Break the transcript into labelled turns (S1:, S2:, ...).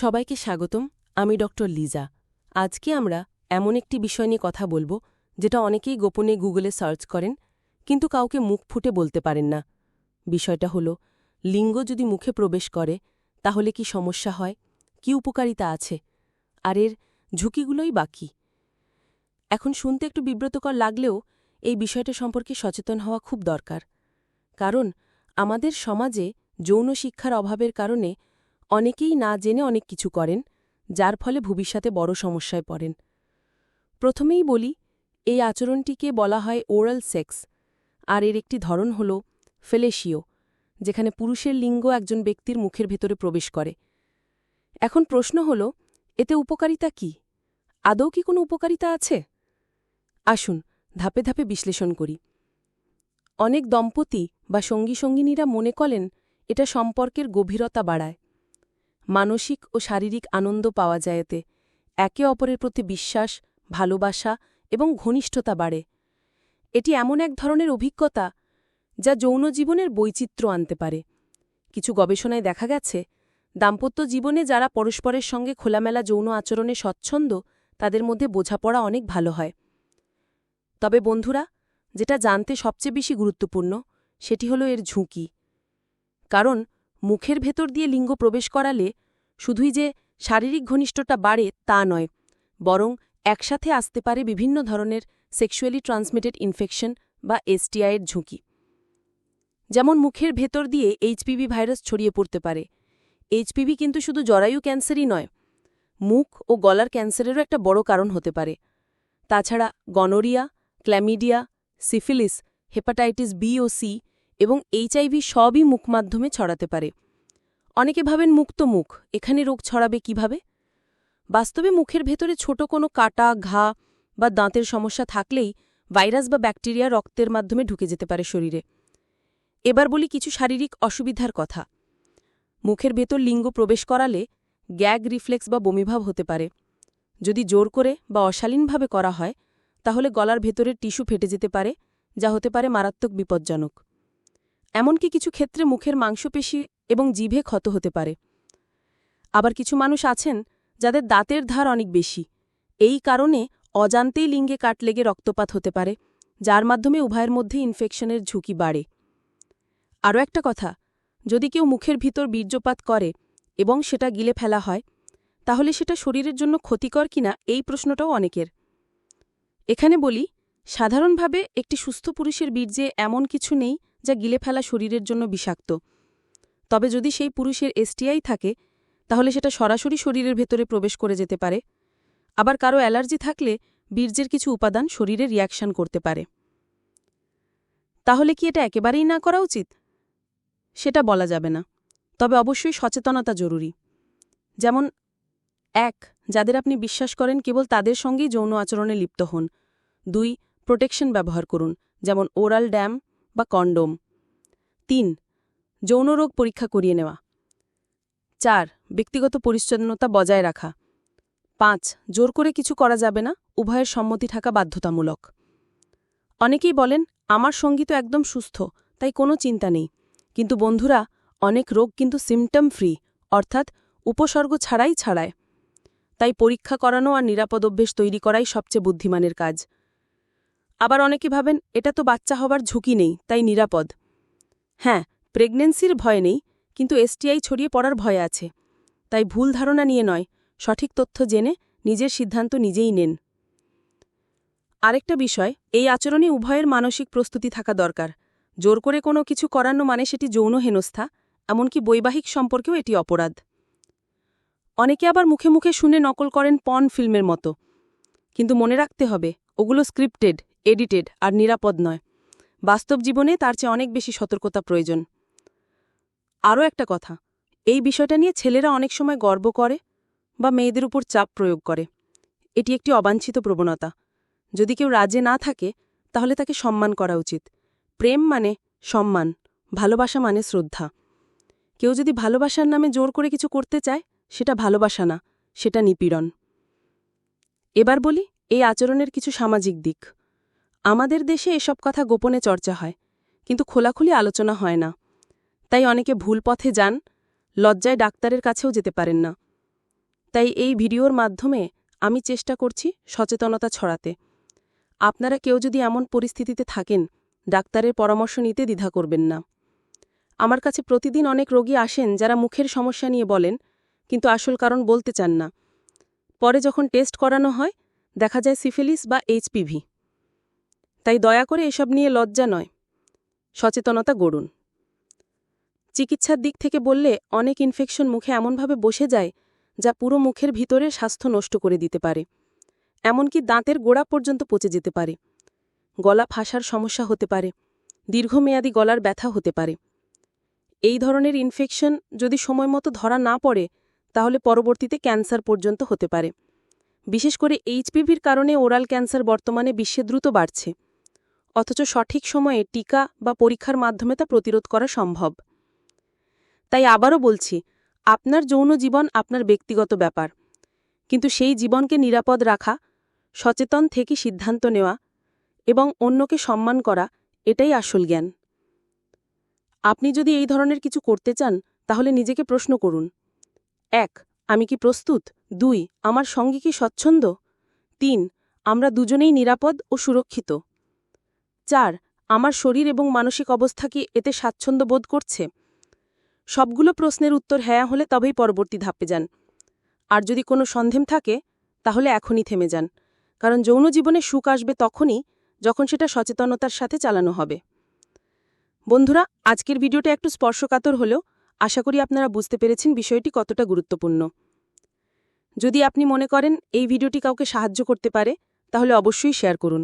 S1: সবাইকে স্বাগতম, আমি ডক্টর লিজা। আজকে আমরা এমন একটি বিষয় নিয়ে কথা বলব, যেটা অনেকেই গোপনে গুগলে সার্চ করেন, কিন্তু কাউকে মুখ ফুটে বলতে পারেন না। বিষয়টা হলো, লিঙ্গ যদি মুখে প্রবেশ করে, তাহলে কি সমস্যা হয়? কি উপকারিতা আছে? আর এর ঝুঁকিগুলোই বাকি এখন শুনতে একটু বিব্রতকর লাগলেও এই বিষয়টা সম্পর্কে সচেতন হওয়া খুব দরকার। কারণ, আমাদের সমাজে যৌন শিক্ষার অভাবের কারণে অনেকেই না জেনে অনেক কিছু করেন, যার ফলে ভবিষ্যতে বড় সমস্যায় পড়েন। প্রথমেই বলি, এই আচরণটিকে বলা হয় ওরাল সেক্স, আর এর একটি ধরন হল ফেলেশিও যেখানে পুরুষের লিঙ্গ একজন ব্যক্তির মুখের ভেতরে প্রবেশ করে। এখন প্রশ্ন হল, এতে উপকারিতা কি? আদৌ কি কোনো উপকারিতা আছে? আসুন, ধাপে ধাপে বিশ্লেষণ করি। অনেক দম্পতি বা সঙ্গী সঙ্গিনীরা মনে করেন, এটা সম্পর্কের গভীরতা বাড়ায়। মানসিক ও শারীরিক আনন্দ পাওয়া যায় এতে। একে অপরের প্রতি বিশ্বাস, ভালোবাসা এবং ঘনিষ্ঠতা বাড়ে। এটি এমন এক ধরনের অভিজ্ঞতা যা যৌন জীবনের বৈচিত্র্য আনতে পারে। কিছু গবেষণায় দেখা গেছে, দাম্পত্য জীবনে যারা পরস্পরের সঙ্গে খোলামেলা যৌন আচরণে স্বচ্ছন্দ, তাদের মধ্যে বোঝাপড়া অনেক ভালো হয়। তবে বন্ধুরা, যেটা জানতে সবচেয়ে বেশি গুরুত্বপূর্ণ, সেটি হলো এর ঝুঁকি। কারণ মুখের ভেতর দিয়ে লিঙ্গ প্রবেশ করালে শুধুই যে শারীরিক ঘনিষ্ঠতা বাড়ে তা নয়, বরং একসাথে আসতে পারে বিভিন্ন ধরনের সেক্সুয়ালি ট্রান্সমিটেড ইনফেকশন বা এসটিআইয়ের ঝুঁকি। যেমন মুখের ভেতর দিয়ে এইচপিভি ভাইরাস ছড়িয়ে পড়তে পারে। এইচপিভি কিন্তু শুধু জরায়ু ক্যান্সারই নয়, মুখ ও গলার ক্যান্সারেরও একটা বড় কারণ হতে পারে। তাছাড়া gonorrhoea, chlamydia, syphilis, hepatitis B ও সি এবং এইচআইভি সবই মুখ মাধ্যমে ছড়াতে পারে। অনেকে ভাবেন মুক্ত মুখ, এখানে রোগ ছড়াবে কীভাবে? বাস্তবে মুখের ভেতরে ছোট কোনো কাটা, ঘা বা দাঁতের সমস্যা থাকলেই ভাইরাস বা ব্যাকটেরিয়া রক্তের মাধ্যমে ঢুকে যেতে পারে শরীরে। এবার বলি কিছু শারীরিক অসুবিধার কথা। মুখের ভেতর লিঙ্গ প্রবেশ করালে গ্যাগ রিফ্লেক্স বা বমিভাব হতে পারে। যদি জোর করে বা অশালীনভাবে করা হয়, তাহলে গলার ভেতরের টিস্যু ফেটে যেতে পারে, যা হতে পারে মারাত্মক বিপজ্জনক। এমনকি কিছু ক্ষেত্রে মুখের মাংসপেশি এবং জিভে ক্ষত হতে পারে। আবার কিছু মানুষ আছেন যাদের দাঁতের ধার অনেক বেশি। এই কারণে অজান্তেই লিঙ্গে কাট লেগে রক্তপাত হতে পারে, যার মাধ্যমে উভয়ের মধ্যে ইনফেকশনের ঝুঁকি বাড়ে। আরও একটা কথা, যদি কেউ মুখের ভিতর বীর্যপাত করে এবং সেটা গিলে ফেলা হয়, তাহলে সেটা শরীরের জন্য ক্ষতিকর কিনা এই প্রশ্নটাও অনেকের। এখানে বলি, সাধারণভাবে একটি সুস্থ পুরুষের বীর্যে এমন কিছু নেই যা গিলে ফেলা শরীরের জন্য বিষাক্ত। তবে যদি সেই পুরুষের এসটিআই থাকে, তাহলে সেটা সরাসরি শরীরের ভেতরে প্রবেশ করে যেতে পারে। আবার কারও অ্যালার্জি থাকলে বীর্যের কিছু উপাদান শরীরে রিয়াকশন করতে পারে। তাহলে কি এটা একেবারেই না করা উচিত? সেটা বলা যাবে না। তবে অবশ্যই সচেতনতা জরুরি। যেমন, এক, যাদের আপনি বিশ্বাস করেন কেবল তাদের সঙ্গেই যৌন আচরণে লিপ্ত হন। দুই, প্রোটেকশন ব্যবহার করুন। যেমন, ওরাল ড্যাম বা কন্ডোম। তিন, যৌন রোগ পরীক্ষা করিয়ে নেওয়া। চার, ব্যক্তিগত পরিচ্ছন্নতা বজায় রাখা। পাঁচ, জোর করে কিছু করা যাবে না, উভয়ের সম্মতি থাকা বাধ্যতামূলক। অনেকেই বলেন, আমার সঙ্গী তো একদম সুস্থ, তাই কোনো চিন্তা নেই। কিন্তু বন্ধুরা, অনেক রোগ কিন্তু সিমটম ফ্রি, অর্থাৎ উপসর্গ ছাড়াই ছাড়ায়। তাই পরীক্ষা করানো আর নিরাপদ অভ্যেস তৈরি করাই সবচেয়ে বুদ্ধিমানের কাজ। আবার অনেকে ভাবেন, এটা তো বাচ্চা হবার ঝুঁকি নেই, তাই নিরাপদ। হ্যাঁ প্রেগনেন্সির ভয় নেই, কিন্তু এসটিআই ছড়িয়ে পড়ার ভয় আছে। তাই ভুল ধারণা নিয়ে নয়, সঠিক তথ্য জেনে নিজের সিদ্ধান্ত নিজেই নেন। আরেকটা বিষয়, এই আচরণে উভয়ের মানসিক প্রস্তুতি থাকা দরকার। জোর করে কোনো কিছু করানো মানে সেটি যৌন হেনস্থা, এমনকি বৈবাহিক সম্পর্কেও এটি অপরাধ। অনেকে আবার মুখে মুখে শুনে নকল করেন পন ফিল্মের মতো। কিন্তু মনে রাখতে হবে ওগুলো স্ক্রিপ্টেড, এডিটেড আর নিরাপদ নয়। বাস্তব জীবনে তার চেয়ে অনেক বেশি সতর্কতা প্রয়োজন। আরও একটা কথা, এই বিষয়টা নিয়ে ছেলেরা অনেক সময় গর্ব করে বা মেয়েদের উপর চাপ প্রয়োগ করে। এটি একটি অবাঞ্ছিত প্রবণতা। যদি কেউ রাজে না থাকে, তাহলে তাকে সম্মান করা উচিত। প্রেম মানে সম্মান, ভালোবাসা মানে শ্রদ্ধা। কেউ যদি ভালোবাসার নামে জোর করে কিছু করতে চায়, সেটা ভালোবাসা না, সেটা নিপীড়ন। এবার বলি এই আচরণের কিছু সামাজিক দিক। আমাদের দেশে এসব কথা গোপনে চর্চা হয়, কিন্তু খোলাখুলি আলোচনা হয় না। তাই অনেকে ভুল পথে যান, লজ্জায় ডাক্তারের কাছেও যেতে পারেন না। তাই এই ভিডিওর মাধ্যমে আমি চেষ্টা করছি সচেতনতা ছড়াতে। আপনারা কেউ যদি এমন পরিস্থিতিতে থাকেন, ডাক্তারের পরামর্শ নিতে দ্বিধা করবেন না। আমার কাছে প্রতিদিন অনেক রোগী আসেন যারা মুখের সমস্যা নিয়ে বলেন, কিন্তু আসল কারণ বলতে চান না। পরে যখন টেস্ট করানো হয় দেখা যায় সিফিলিস বা এইচপিভি। তাই দয়া করে এসব নিয়ে লজ্জা নয়। সচেতনতা গড়ুন। চিকিৎসার দিক থেকে বললে অনেক ইনফেকশন মুখে এমনভাবে বসে যায় যা পুরো মুখের ভিতরে স্বাস্থ্য নষ্ট করে দিতে পারে। এমনকি দাঁতের গোড়া পর্যন্ত পচে যেতে পারে। গলা ফাঁসার সমস্যা হতে পারে। দীর্ঘমেয়াদী গলার ব্যথা হতে পারে। এই ধরনের ইনফেকশন যদি সময়মতো ধরা না পড়ে, তাহলে পরবর্তীতে ক্যান্সার পর্যন্ত হতে পারে। বিশেষ করে এইচপিভির কারণে ওরাল ক্যান্সার বর্তমানে বিশ্বে দ্রুত বাড়ছে। অথচ সঠিক সময়ে টিকা বা পরীক্ষার মাধ্যমে তা প্রতিরোধ করা সম্ভব। তাই আবারও বলছি, আপনার যৌন জীবন আপনার ব্যক্তিগত ব্যাপার। কিন্তু সেই জীবনকে নিরাপদ রাখা, সচেতন থেকে সিদ্ধান্ত নেওয়া এবং অন্যকে সম্মান করা, এটাই আসল জ্ঞান। আপনি যদি এই ধরনের কিছু করতে চান, তাহলে নিজেকে প্রশ্ন করুন। এক আমি কি প্রস্তুত? দুই, আমার সঙ্গী কি স্বচ্ছন্দ? তিন, আমরা দুজনেই নিরাপদ ও সুরক্ষিত। চার, আমার শরীর এবং মানসিক অবস্থা কি এতে স্বাচ্ছন্দ্য বোধ করছে? সবগুলো প্রশ্নের উত্তর হ্যাঁ হলে তবেই পরবর্তী ধাপে যান। আর যদি কোনো সন্দেহ থাকে, তাহলে এখনই থেমে যান। কারণ যৌন জীবনে সুখ আসবে তখনই যখন সেটা সচেতনতার সাথে চালানো হবে। বন্ধুরা, আজকের ভিডিওটা একটু স্পর্শকাতর হলেও আশা করি আপনারা বুঝতে পেরেছেন বিষয়টি কতটা গুরুত্বপূর্ণ। যদি আপনি মনে করেন এই ভিডিওটি কাউকে সাহায্য করতে পারে, তাহলে অবশ্যই শেয়ার করুন।